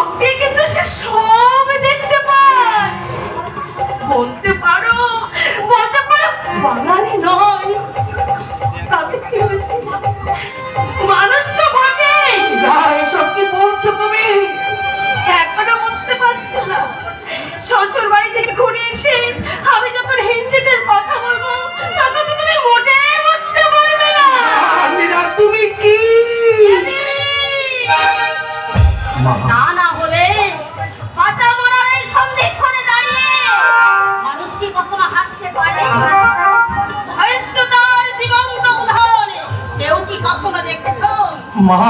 চোখ কিন্তু সে সব দেখতে পায়। বলতে পারো বলতে পারো বাঙালি নয়। তবে কি হয়েছে? মানুষ তো বটেই। না এসব কি বলছো তুমি? এখনও বুঝতে পারছ না। শ্বশুর বাড়ি থেকে ঘুরে এসে কাঁচা মরার এই সন্ধিক্ষণে দাঁড়িয়ে মানুষ কি কখনো হাসতে পারে? সহিষ্ণুতার জীবন্ত উদাহরণ কেউ কি কখনো দেখেছ? মা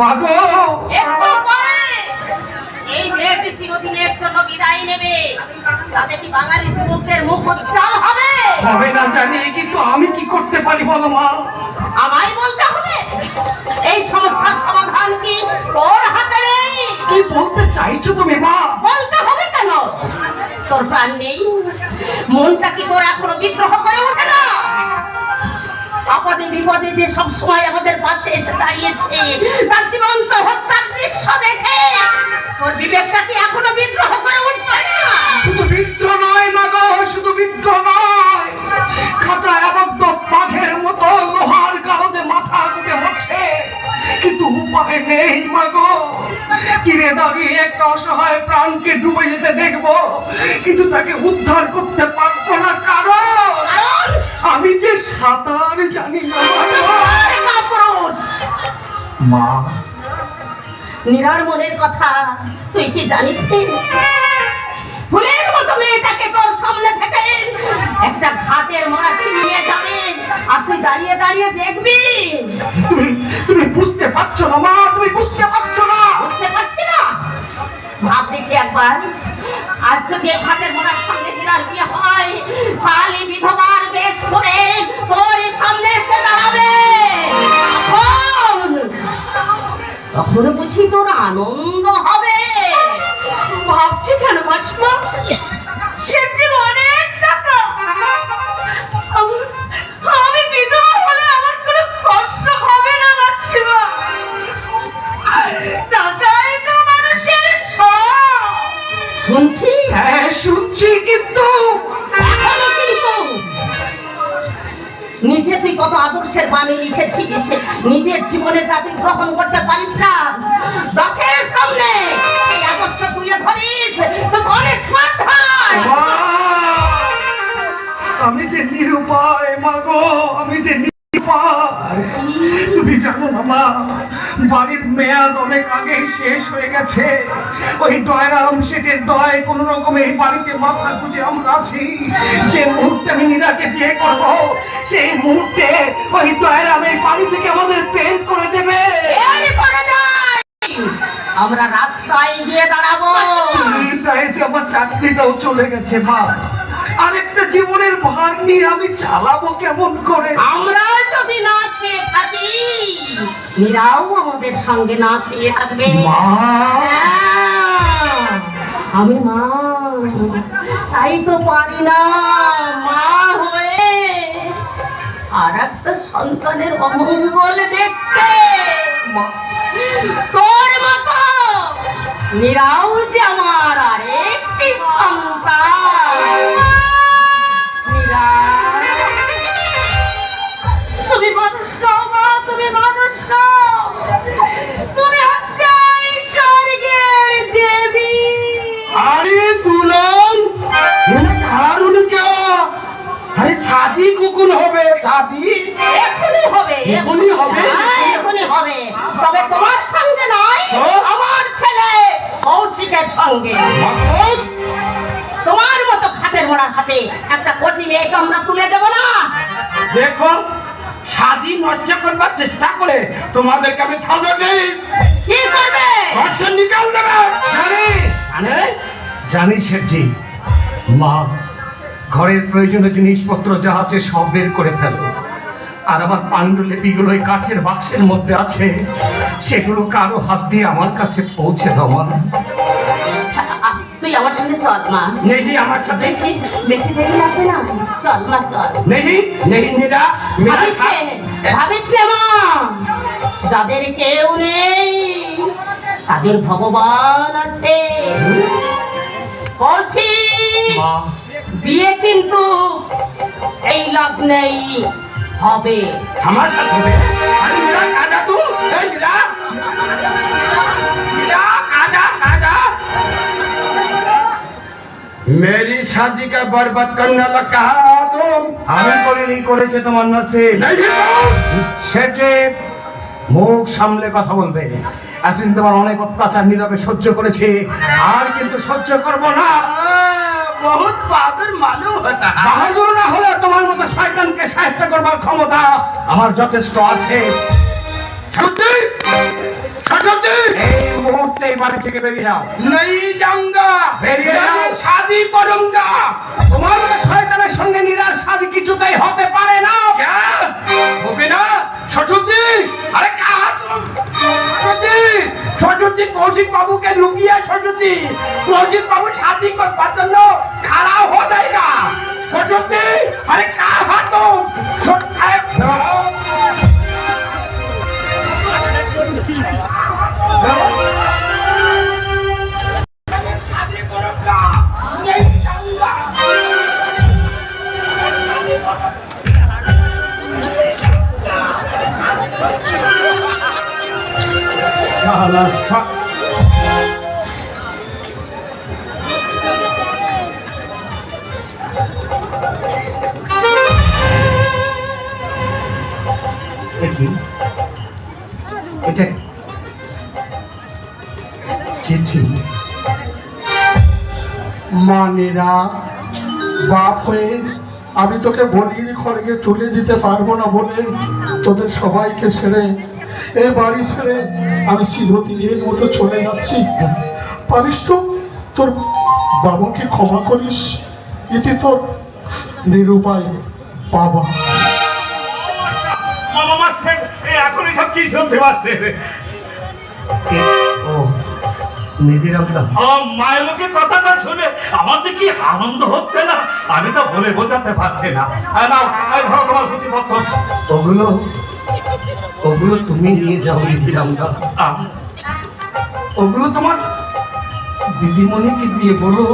মাগো একটু পরে এই মেয়েটি চিরদিনের জন্য বিদায় নেবে। তাতে কি বাঙালি যুবকদের মুখ উজ্জ্বল হবে? হবে না জানি কিন্তু আমি কি করতে পারি বলো মা? আমায় বলতে হবে। এই সমস্যার সমাধান কি তোর হাতে নেই? কি বলতে চাইছো তুমি মা বলতে হবে কেন? তোর প্রাণ নেই। মনটা কি তোর এখনও বিদ্রোহ করে ওঠে না? আপদে বিপদে যে সব সময় আমাদের পাশে এসে দাঁড়িয়েছে তার জীবন্ত হত্যার দৃশ্য দেখে তোর বিবেকটা কি এখনও বিদ্রোহ করে উঠছে না? শুধু বিদ্রোহ নয় মাগো শুধু বিদ্রোহ নয়। খাঁচায় আবদ্ধ বাঘের মতো লোহার মাথা গুটে হচ্ছে। কিন্তু উপায় নেই মাগো। তীরে দাঁড়িয়ে একটা অসহায় প্রাণকে ডুবে যেতে দেখব কিন্তু তাকে উদ্ধার করতে পারব না কারণ আমি যে সাঁতার জানি না। মা। নীরার মনের কথা তুই কি জানিস নে? ফুলের মতো মেয়েটাকে তোর সামনে থেকে একটা ঘাটের মোড়া ছিনিয়ে যাবে। আর তুই দাঁড়িয়ে দাঁড়িয়ে দেখবি। তুমি তুমি বুঝতে পারছ না মা তুমি বুঝতে পারছ না। বুঝতে পারছি না। ভাব দেখি একবার। আর যদি ঘাটের মোড়ার সঙ্গে নীরার বিয়ে হয় তাহলে বিধবার বেশ করে তোর সামনে এসে দাঁড়াবে। তখন বুঝি তোর আনন্দ হবে। ভাবছি কেন মাসমা সে অনেক টাকা। আমি বিধবা হলে আমার কোনো কষ্ট হবে না মাসিমা টাকাই তো মানুষের সব শুনছিস? হ্যাঁ শুনছি কিন্তু নিজে তুই কত আদর্শের বাণী লিখেছিস নিজের জীবনে যা তুই গ্রহণ করতে পারিস না দশের সামনে সেই আদর্শ তুলে ধরিস তো অনেক স্মার্ট মা! আমি যে নিরুপায় মাগো আমি যে তুমি জানো না মা বাড়ির মেয়াদ অনেক আগে শেষ হয়ে গেছে। ওই দয়রাম শেঠের দয় কোন রকমে এই বাড়িতে মাথা গুজে আমরা আছি। যে মুহূর্তে আমি নীরাকে বিয়ে করব সেই মুহূর্তে ওই দয়রাম এই বাড়ি থেকে আমাদের পেন করে দেবে। নাই। আমরা রাস্তায় গিয়ে দাঁড়াবো। আমার চাকরিটাও চলে গেছে মা। আরেকটা জীবনের ভার নিয়ে আমি চালাবো কেমন করে? আমরা যদি না খেয়ে থাকি মীরাও আমাদের সঙ্গে না খেয়ে থাকবে। হ্যাঁ, আমি মা। তাই তো পারি না মা হয়ে আর একটা সন্তানের অমঙ্গল দেখতে। মা। তোর মতো মীরাও যে আমার আরেকটি সন্তান। তুমি মানুষ নও মা তুমি মানুষ নও। তুমি হচ্ছে স্বর্গের দেবী। আরে দুলন হারুন আরে শাদি কুকুর হবে? শাদি এখনই হবে? এখনই হবে? হ্যাঁ, হবে তবে তোমার সঙ্গে নয় আমার ছেলে কৌশিকের সঙ্গে। তোমার মতো খাটের মোড়া হাতে একটা কচি মেয়েকে আমরা তুলে দেবো না? দেখো শাদি নষ্ট করবার চেষ্টা করে তোমাদেরকে আমি ছাড়বে নেই কি করবে? ধর্ষণ নিকাল দেবে। জানি। জানে? জানি শেঠজি। মা ঘরের প্রয়োজনীয় জিনিসপত্র যা আছে সব বের করে ফেলো। আর আমার পাণ্ডুলিপিগুলো ওই কাঠের বাক্সের মধ্যে আছে সেগুলো কারও হাত দিয়ে আমার কাছে পৌঁছে দাও মা। তুই আমার সঙ্গে চল মা। নেই আমার সাথে। বেশি বেশি দেরি লাগবে না। চল মা চল। নেই নেই ভাবিস ভাবিস যাদের কেউ নেই তাদের ভগবান আছে। বিয়ে কিন্তু এই লগ্নেই হবে আমার সাথে হবে আরে মেরা কাজা তু এই মেরা मेरा काजा काजा मेरी शादी का बर्बाद करने लगा तुम আমি করিনি করেছে তোমার নাসির नहीं সেচে মুখ সামলে কথা বলবে এতদিন তোমার অনেক অত্যাচার নীরবে সহ্য করেছি আর কিন্তু সহ্য করব না বহুত বাহাদুর মালুম হতা। বাহাদুর না হলে তোমার মতো শয়তানকে শায়েস্তা করবার ক্ষমতা আমার যথেষ্ট আছে। সত্যি? চটর্জি হতে না। হবে আরে কাহার চটর্জি সরস্বতী কৌশিক বাবুকে লুকিয়ে সরস্বতী কৌশিক বাবু শাদি করবার জন্য খারাপ হয়ে যায় না। সরস্বতী আরে কা কি? এটা চিঠি মানেরা বাপ হয়ে আমি তোকে বলির খড়গে তুলে দিতে পারব না বলে তোদের সবাইকে ছেড়ে এ বাড়ি ছেড়ে আমি চিরদিনের মতো চলে যাচ্ছি। পারিস তো? তোর বাবাকে ক্ষমা করিস। এটি তোর নিরুপায় বাবা। কি শুনতে পাচ্ছে ও নিধিরাম দা আমার মায়ের মুখে কথাটা শুনে আমার কি আনন্দ হচ্ছে না? আমি তো বলে বোঝাতে পারছি না। এই ধরো তোমার প্রতিপত্র ওগুলো ওগুলো তুমি নিয়ে যাও নিধিরাম দা ওগুলো তোমার দিদিমণিকে দিয়ে বলো।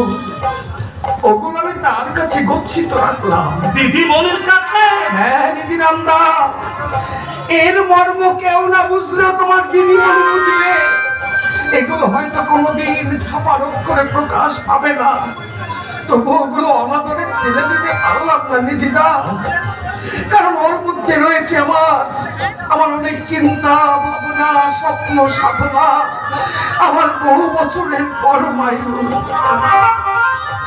ওগুলো আমি তার কাছে গচ্ছিত রাখলাম। দিদিমণির কাছে? হ্যাঁ দিদিরাম দা এর মর্ম কেউ না বুঝলেও তোমার দিদিমণি বুঝবে। এগুলো হয়তো কোনোদিন করে প্রকাশ পাবে না। তবু ওগুলো অনাদরে ফেলে দিতে পারলাম না নিধিদা। কারণ ওর মধ্যে রয়েছে আমার। আমার অনেক চিন্তা ভাবনা স্বপ্ন সাধনা। আমার বহু বছরের নিধিদা আগে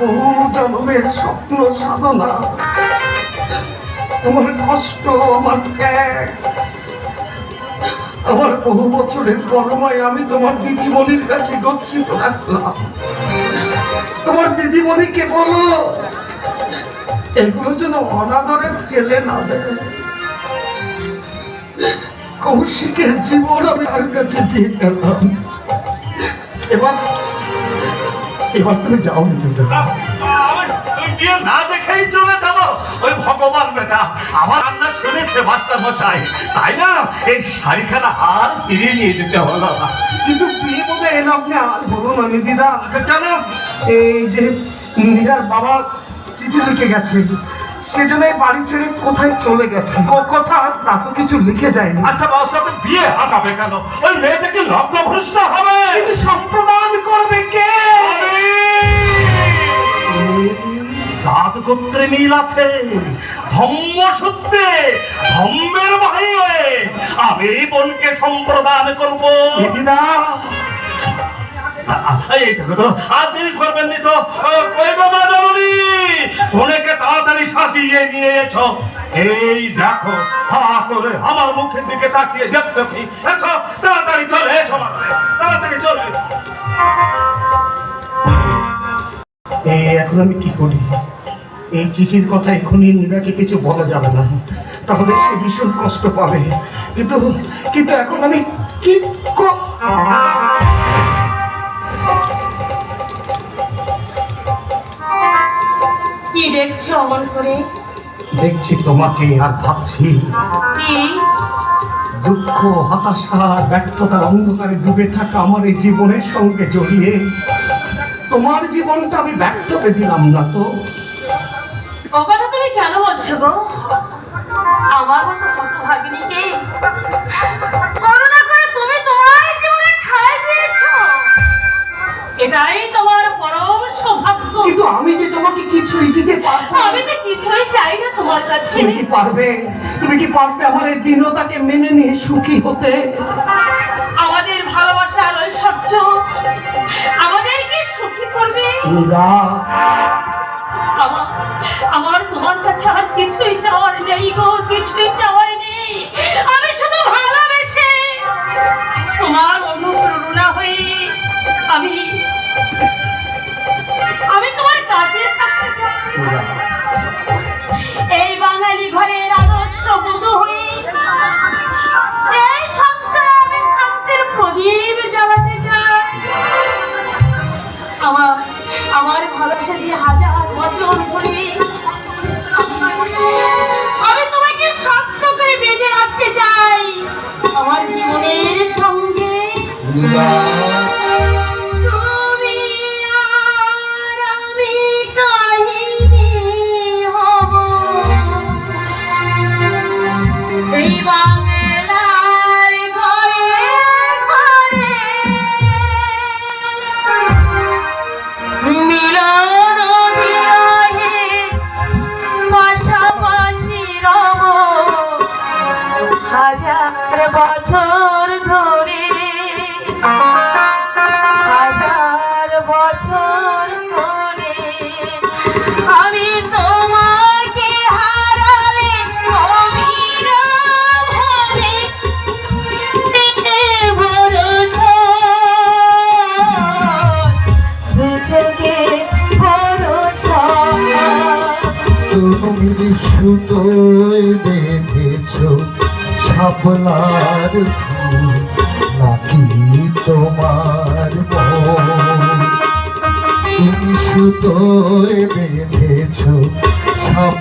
বহু জন্মের স্বপ্ন সাধনা। আমার কষ্ট, আমার ত্যাগ। আমার বহু বছরের কর্মায় আমি তোমার দিদিমণির কাছে গচ্ছিত রাখলাম তোমার দিদিমণিকে বলো? এগুলো যেন অনাদরে ফেলে না দেয়। কৌশিকের জীবন আমি আর কাছে দিয়ে গেলাম। এবার এবার তুমি যাও বিয়ে না দেখেই চলে যাব। ওই ভগবান বেটা আমার রান্না শুনেছে মাস্টার মশাই। তাই না? এই শাড়িখানা আর ফিরিয়ে নিয়ে যেতে হলো না। কিন্তু বিয়ে বোধহয় এলাম না আর বলুন না নিদিদা কেন? এই যে নিদার বাবা চিঠি লিখে গেছে। সেজন্য এই বাড়ি ছেড়ে কোথায় চলে গেছে। কথা তা তো কিছু লিখে যায়নি। আচ্ছা বাচ্চাদের বিয়ে হাঁকাবে কেন? ওই মেয়েটাকে লগ্ন ভ্রষ্ট হবে? কিন্তু সম্প্রদান করবে কে? জাত গোত্রে মিল আছে ধম্মসূত্রে ধম্মের ভাই হয়ে আমি বোনকে সম্প্রদান করব। দিদা এই দেখো তো আর দেরি করবেন নি তো। কই বাবা জননী? তাড়াতাড়ি সাজিয়ে নিয়ে এই দেখো হা করে আমার মুখের দিকে তাকিয়ে দেখছ কি? তাড়াতাড়ি চলে বাবা, তাড়াতাড়ি চলে এখন আমি কি করি? এই চিঠির কথা এখনই নীলাকে কিছু বলা যাবে না। তাহলে সে ভীষণ কষ্ট পাবে। কিন্তু কিন্তু এখন আমি কি ক- দেখছ অমন করে? দেখছি তোমাকে আর ভাবছি। কি? দুঃখ হতাশা ব্যর্থতার অন্ধকারে ডুবে থাকা আমার এই জীবনের সঙ্গে জড়িয়ে। তোমার জীবনটা আমি ব্যর্থ দিলাম না তো? ও তুমি কেন বলছো গো? আমার মতো হতভাগিনীকে করুণা করে তুমি তোমার জীবনে ঠাঁই দিয়েছ। এটাই তোমার কিন্তু আমি যে তোমাকে কিছুই দিতে পারব আমি তো কিছুই চাই না তোমার কাছে। তুমি কি পারবে? তুমি কি পারবে আমার এই দীনতাকে মেনে নিয়ে সুখী হতে? আমাদের ভালোবাসা ভালোবাসার ঐশ্বর্য আমাদেরকে সুখী করবে? আমার আমার তোমার কাছে আর কিছুই চাওয়ার নেই গো কিছুই চাওয়ার নেই। আমি শুধু ভালোবেসে তোমার অনুপ্রেরণা হয়ে আমি কাছে থাকতে চাই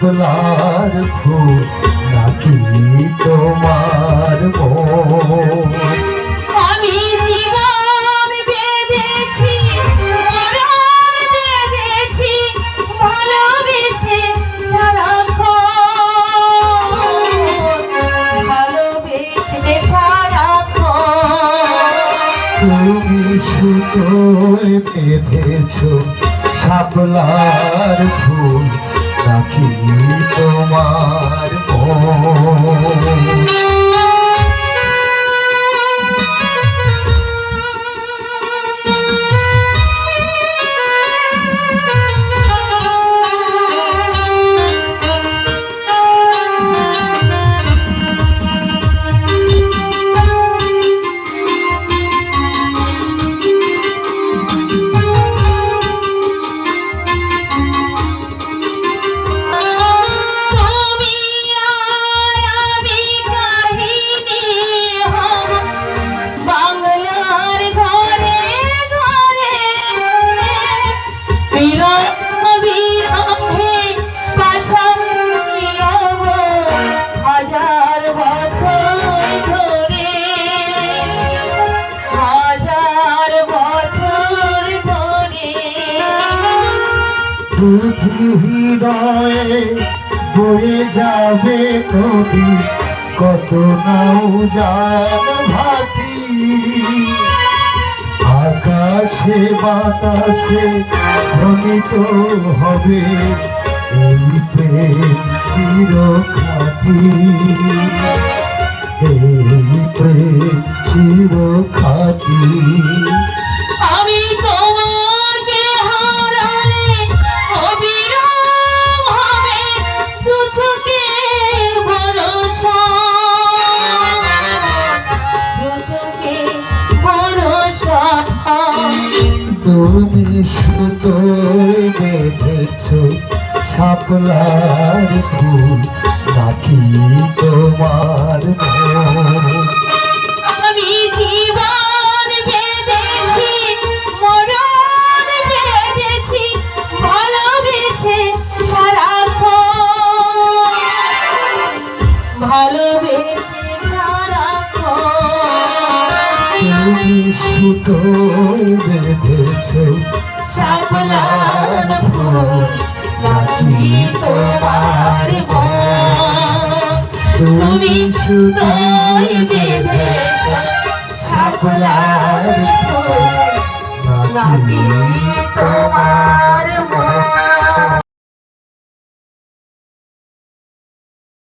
ফুল নাকি তোমার আমি জীবন বেঁধেছি মরণ বেঁধেছি ভালোবেসে সারাক্ষণ ভালোবেসে সারাক্ষণ তুমি সুতোয় বেঁধেছ শাপলার ফুল। তোমার যাবে নদী কত নাও জান ভাটি আকাশে বাতাসে ধ্বনিত হবে এই প্রেম চির খাটি এই প্রেম চির শাপলার ফুল নাকি তোমার? আমি জীবন বেঁধেছি মরণ বেঁধেছি ভালোবেসে সারাক্ষণ। তুমি শুধু বেঁধেছ শাপলার ফুল। নাকি তোমার তুমি শুধুই বেঁধে ছাপলার নাকি তোমার